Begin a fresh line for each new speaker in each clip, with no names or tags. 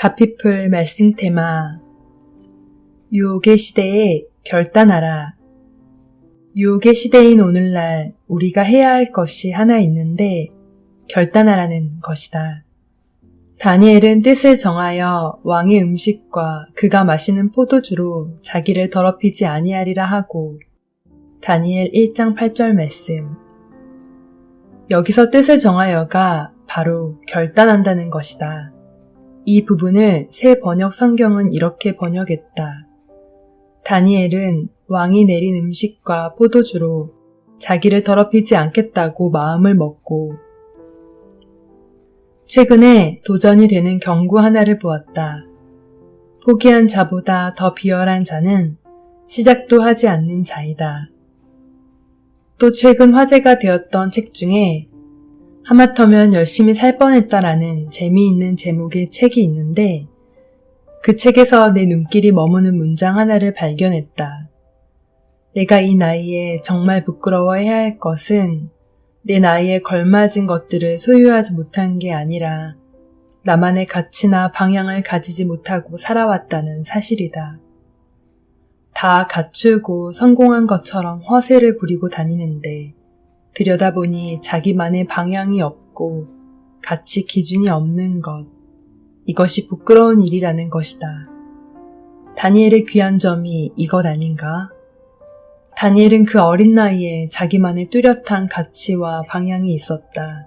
가피풀 말씀 테마 유혹의 시대에 결단하라. 유혹의 시대인 오늘날 우리가 해야 할 것이 하나 있는데 결단하라는 것이다. 다니엘은 뜻을 정하여 왕의 음식과 그가 마시는 포도주로 자기를 더럽히지 아니하리라 하고 다니엘 1장 8절 말씀 여기서 뜻을 정하여가 바로 결단한다는 것이다. 이 부분을 새 번역 성경은 이렇게 번역했다. 다니엘은 왕이 내린 음식과 포도주로 자기를 더럽히지 않겠다고 마음을 먹고 최근에 도전이 되는 경구 하나를 보았다. 포기한 자보다 더 비열한 자는 시작도 하지 않는 자이다. 또 최근 화제가 되었던 책 중에 하마터면 열심히 살 뻔했다라는 재미있는 제목의 책이 있는데 그 책에서 내 눈길이 머무는 문장 하나를 발견했다. 내가 이 나이에 정말 부끄러워해야 할 것은 내 나이에 걸맞은 것들을 소유하지 못한 게 아니라 나만의 가치나 방향을 가지지 못하고 살아왔다는 사실이다. 다 갖추고 성공한 것처럼 허세를 부리고 다니는데 들여다보니 자기만의 방향이 없고 가치 기준이 없는 것. 이것이 부끄러운 일이라는 것이다. 다니엘의 귀한 점이 이것 아닌가? 다니엘은 그 어린 나이에 자기만의 뚜렷한 가치와 방향이 있었다.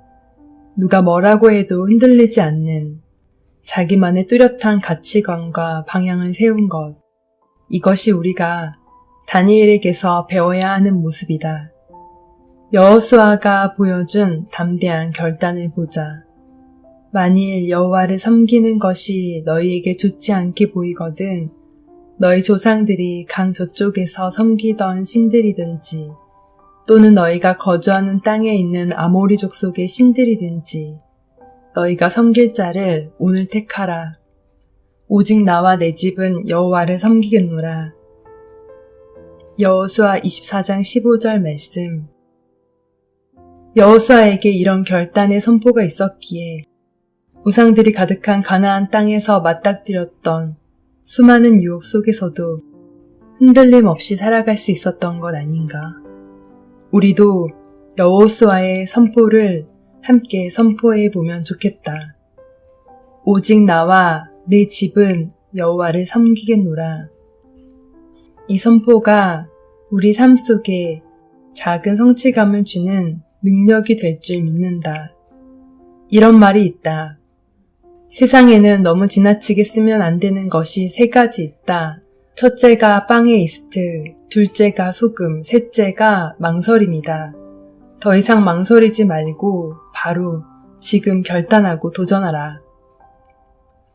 누가 뭐라고 해도 흔들리지 않는 자기만의 뚜렷한 가치관과 방향을 세운 것. 이것이 우리가 다니엘에게서 배워야 하는 모습이다. 여호수아가 보여준 담대한 결단을 보자. 만일 여호와를 섬기는 것이 너희에게 좋지 않게 보이거든 너희 조상들이 강 저쪽에서 섬기던 신들이든지 또는 너희가 거주하는 땅에 있는 아모리 족 속의 신들이든지 너희가 섬길 자를 오늘 택하라. 오직 나와 내 집은 여호와를 섬기겠노라. 여호수아 24장 15절 말씀 여호수아에게 이런 결단의 선포가 있었기에 우상들이 가득한 가나안 땅에서 맞닥뜨렸던 수많은 유혹 속에서도 흔들림 없이 살아갈 수 있었던 것 아닌가. 우리도 여호수아의 선포를 함께 선포해 보면 좋겠다. 오직 나와 내 집은 여호와를 섬기겠노라. 이 선포가 우리 삶 속에 작은 성취감을 주는 능력이 될 줄 믿는다. 이런 말이 있다. 세상에는 너무 지나치게 쓰면 안 되는 것이 세 가지 있다. 첫째가 빵의 이스트, 둘째가 소금, 셋째가 망설임이다. 더 이상 망설이지 말고 바로 지금 결단하고 도전하라.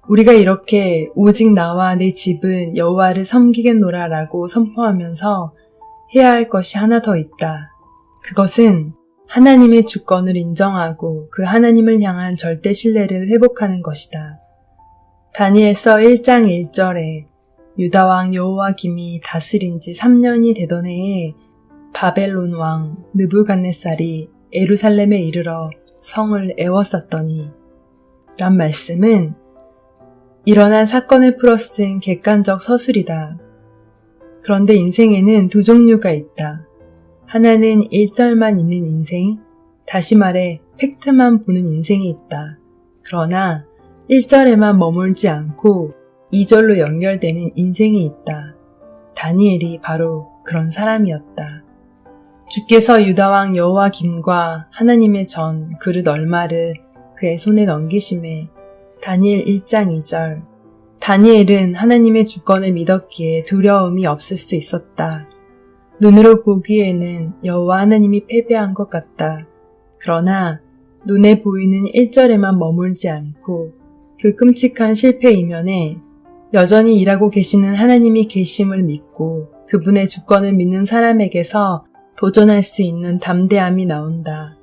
우리가 이렇게 오직 나와 내 집은 여호와를 섬기겠노라라고 선포하면서 해야 할 것이 하나 더 있다. 그것은 하나님의 주권을 인정하고 그 하나님을 향한 절대 신뢰를 회복하는 것이다. 다니엘서 1장 1절에 유다 왕 여호와김이 다스린 지 3년이 되던 해에 바벨론 왕 느부갓네살이 에루살렘에 이르러 성을 애워쌌더니 란 말씀은 일어난 사건을 풀어쓴 객관적 서술이다. 그런데 인생에는 두 종류가 있다. 하나는 1절만 있는 인생, 다시 말해 팩트만 보는 인생이 있다. 그러나 1절에만 머물지 않고 2절로 연결되는 인생이 있다. 다니엘이 바로 그런 사람이었다. 주께서 유다왕 여호와 김과 하나님의 전 그릇 얼마를 그의 손에 넘기심에 다니엘 1장 2절 다니엘은 하나님의 주권을 믿었기에 두려움이 없을 수 있었다. 눈으로 보기에는 여호와 하나님이 패배한 것 같다. 그러나 눈에 보이는 1절에만 머물지 않고 그 끔찍한 실패 이면에 여전히 일하고 계시는 하나님이 계심을 믿고 그분의 주권을 믿는 사람에게서 도전할 수 있는 담대함이 나온다.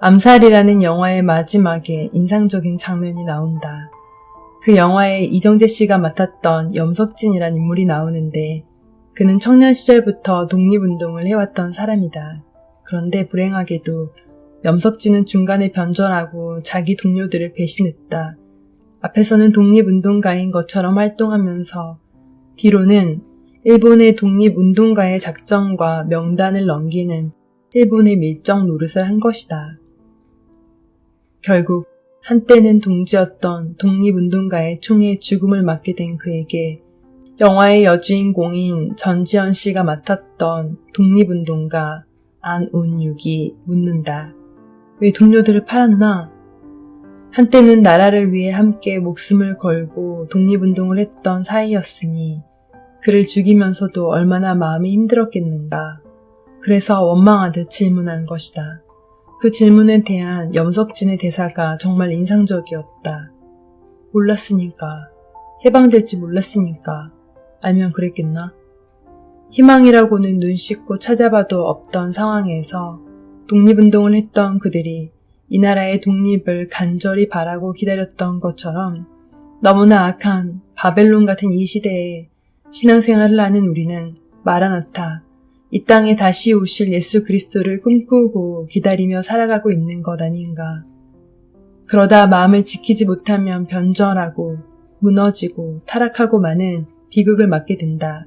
암살이라는 영화의 마지막에 인상적인 장면이 나온다. 그 영화에 이정재 씨가 맡았던 염석진이란 인물이 나오는데 그는 청년 시절부터 독립운동을 해왔던 사람이다. 그런데 불행하게도 염석진은 중간에 변절하고 자기 동료들을 배신했다. 앞에서는 독립운동가인 것처럼 활동하면서 뒤로는 일본의 독립운동가의 작전과 명단을 넘기는 일본의 밀정 노릇을 한 것이다. 결국 한때는 동지였던 독립운동가의 총에 죽음을 맞게 된 그에게 영화의 여주인공인 전지현 씨가 맡았던 독립운동가 안온육이 묻는다. 왜 동료들을 팔았나? 한때는 나라를 위해 함께 목숨을 걸고 독립운동을 했던 사이였으니 그를 죽이면서도 얼마나 마음이 힘들었겠는가. 그래서 원망하듯 질문한 것이다. 그 질문에 대한 염석진의 대사가 정말 인상적이었다. 몰랐으니까. 해방될지 몰랐으니까. 알면 그랬겠나? 희망이라고는 눈 씻고 찾아봐도 없던 상황에서 독립운동을 했던 그들이 이 나라의 독립을 간절히 바라고 기다렸던 것처럼 너무나 악한 바벨론 같은 이 시대에 신앙생활을 하는 우리는 마라나타, 이 땅에 다시 오실 예수 그리스도를 꿈꾸고 기다리며 살아가고 있는 것 아닌가. 그러다 마음을 지키지 못하면 변절하고 무너지고 타락하고 마는 비극을 맞게 된다.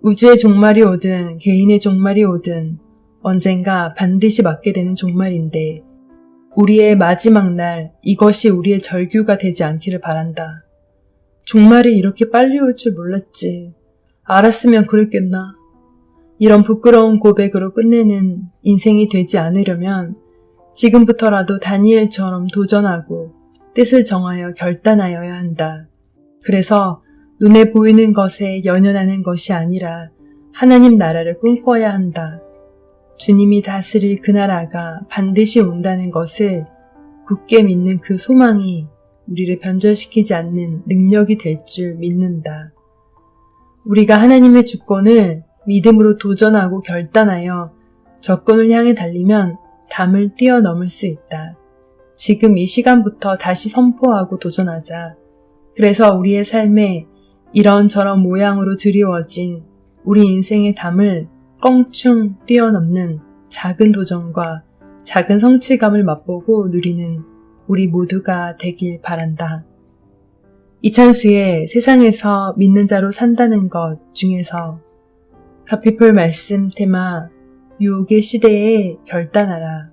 우주의 종말이 오든 개인의 종말이 오든 언젠가 반드시 맞게 되는 종말인데 우리의 마지막 날 이것이 우리의 절규가 되지 않기를 바란다. 종말이 이렇게 빨리 올 줄 몰랐지. 알았으면 그랬겠나. 이런 부끄러운 고백으로 끝내는 인생이 되지 않으려면 지금부터라도 다니엘처럼 도전하고 뜻을 정하여 결단하여야 한다. 그래서 눈에 보이는 것에 연연하는 것이 아니라 하나님 나라를 꿈꿔야 한다. 주님이 다스릴 그 나라가 반드시 온다는 것을 굳게 믿는 그 소망이 우리를 변절시키지 않는 능력이 될 줄 믿는다. 우리가 하나님의 주권을 믿음으로 도전하고 결단하여 적군을 향해 달리면 담을 뛰어넘을 수 있다. 지금 이 시간부터 다시 선포하고 도전하자. 그래서 우리의 삶에 이런저런 모양으로 드리워진 우리 인생의 담을 껑충 뛰어넘는 작은 도전과 작은 성취감을 맛보고 누리는 우리 모두가 되길 바란다. 이찬수의 세상에서 믿는 자로 산다는 것 중에서 카피풀 말씀 테마 유혹의 시대에 결단하라.